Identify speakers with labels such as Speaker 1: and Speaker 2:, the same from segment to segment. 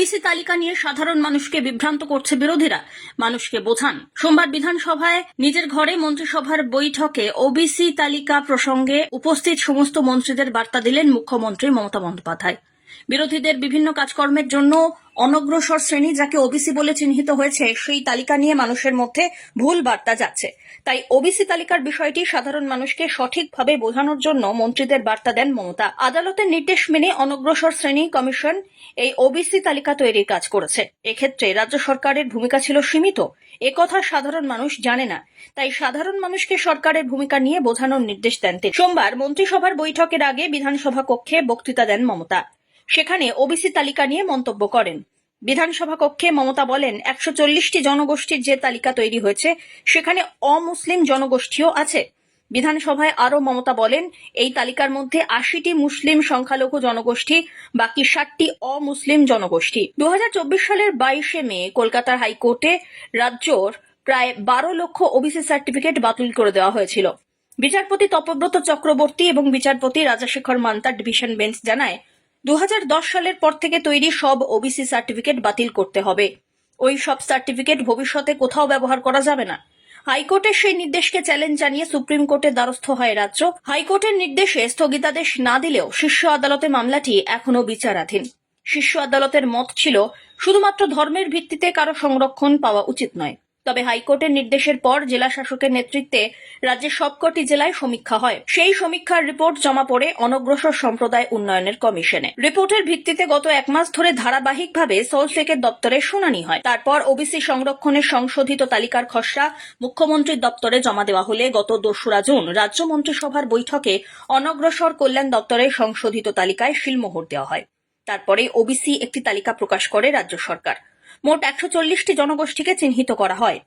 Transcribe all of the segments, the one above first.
Speaker 1: OBC তালিকা নিয়ে সাধারণ মানুষকে বিভ্রান্ত করছে বিরোধীরা। মানুষকে বোঝান, সোমবার বিধানসভায় নিজের ঘরে মন্ত্রিসভার বৈঠকে ওবিসি তালিকা প্রসঙ্গে উপস্থিত সমস্ত মন্ত্রীদের বার্তা দিলেন মুখ্যমন্ত্রী মমতা বন্দ্যোপাধ্যায়। বিরোধীদের বিভিন্ন কাজকর্মের জন্য অনগ্রসর শ্রেণি যাকে ওবিসি বলে চিহ্নিত হয়েছে, সেই তালিকা নিয়ে মানুষের মধ্যে ভুল বার্তা যাচ্ছে। তাই ওবিসি তালিকার বিষয়টি সাধারণ মানুষকে সঠিকভাবে বোঝানোর জন্য মন্ত্রীদের বার্তা দেন মমতা। আদালতের নির্দেশ মেনে অনগ্রসর শ্রেণি কমিশন এই ওবিসি তালিকা তৈরির কাজ করেছে। এক্ষেত্রে রাজ্য সরকারের ভূমিকা ছিল সীমিত। একথা সাধারণ মানুষ জানে না। তাই সাধারণ মানুষকে সরকারের ভূমিকা নিয়ে বোঝানোর নির্দেশ দেন সোমবার মন্ত্রিসভার বৈঠকের আগে বিধানসভা কক্ষে বক্তৃতা দেন মমতা। সেখানে ওবিসি তালিকা নিয়ে মন্তব্য করেন। বিধানসভা কক্ষে মমতা বলেন, একশো চল্লিশটি জনগোষ্ঠীর যে তালিকা তৈরি হয়েছে, সেখানে অমুসলিম জনগোষ্ঠীও আছে। বিধানসভায় আরও মমতা বলেন, এই তালিকার মধ্যে আশিটি মুসলিম সংখ্যালঘু জনগোষ্ঠী, বাকি ষাটটি অমুসলিম জনগোষ্ঠী। দু হাজার চব্বিশ সালের বাইশে মে কলকাতার হাইকোর্টে রাজ্যর প্রায় বারো লক্ষ ওবিসি সার্টিফিকেট বাতিল করে দেওয়া হয়েছিল। বিচারপতি তপব্রত চক্রবর্তী এবং বিচারপতি রাজাশেখর মান্তার ডিভিশন বেঞ্চ জানায় দু হাজার দশ সালের পর থেকে তৈরি সব ওবিসি সার্টিফিকেট বাতিল করতে হবে। ওই সব সার্টিফিকেট ভবিষ্যতে কোথাও ব্যবহার করা যাবে না। হাইকোর্টের সেই নির্দেশকে চ্যালেঞ্জ জানিয়ে সুপ্রিম কোর্টের দ্বারস্থ হয় রাজ্য। হাইকোর্টের নির্দেশে স্থগিতাদেশ না দিলেও শীর্ষ আদালতে মামলাটি এখনও বিচারাধীন। শীর্ষ আদালতের মত ছিল, শুধুমাত্র ধর্মের ভিত্তিতে কারও সংরক্ষণ পাওয়া উচিত নয়। তবে হাইকোর্টের নির্দেশের পর জেলা শাসকের নেতৃত্বে রাজ্যের সবকটি জেলায় সমীক্ষা হয়। সেই সমীক্ষার রিপোর্ট জমা পড়ে অনগ্রসর সম্প্রদায় উন্নয়নের কমিশনে। রিপোর্টের ভিত্তিতে গত এক মাস ধরে ধারাবাহিকভাবে সোলসেকের দপ্তরে শুনানি হয়। তারপর ওবিসি সংরক্ষণের সংশোধিত তালিকার খসড়া মুখ্যমন্ত্রীর দপ্তরে জমা দেওয়া হলে গত দোসরা জুন রাজ্য মন্ত্রিসভার বৈঠকে অনগ্রসর কল্যাণ দপ্তরের সংশোধিত তালিকায় শিলমোহর দেওয়া হয়। তারপরে ওবিসি একটি তালিকা প্রকাশ করে রাজ্য সরকার। মোট একশো চল্লিশটি জনগোষ্ঠীকে চিহ্নিত করা হয়।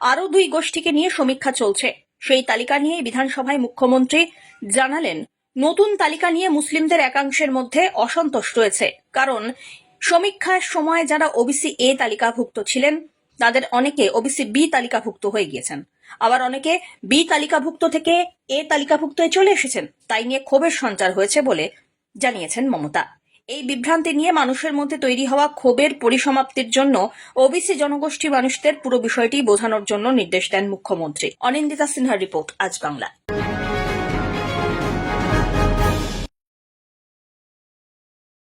Speaker 1: আরও দুই গোষ্ঠীকে নিয়ে সমীক্ষা চলছে। সেই তালিকা নিয়ে বিধানসভায় মুখ্যমন্ত্রী জানালেন, নতুন তালিকা নিয়ে মুসলিমদের একাংশের মধ্যে অসন্তোষ রয়েছে। কারণ, সমীক্ষার সময় যারা ওবিসি এ তালিকাভুক্ত ছিলেন, তাদের অনেকে ওবিসি বি তালিকাভুক্ত হয়ে গিয়েছেন। আবার অনেকে বি তালিকাভুক্ত থেকে এ তালিকাভুক্ত চলে এসেছেন। তাই নিয়ে ক্ষোভের সঞ্চার হয়েছে বলে জানিয়েছেন মমতা। এই বিভ্রান্তি নিয়ে মানুষের মধ্যে তৈরি হওয়া ক্ষোভের পরিসমাপ্তির জন্য ওবিসি জনগোষ্ঠী মানুষদের পুরো বিষয়টি বোঝানোর জন্য নির্দেশ দেন মুখ্যমন্ত্রী। অনিন্দিতা সিনহার রিপোর্ট, আজ বাংলা।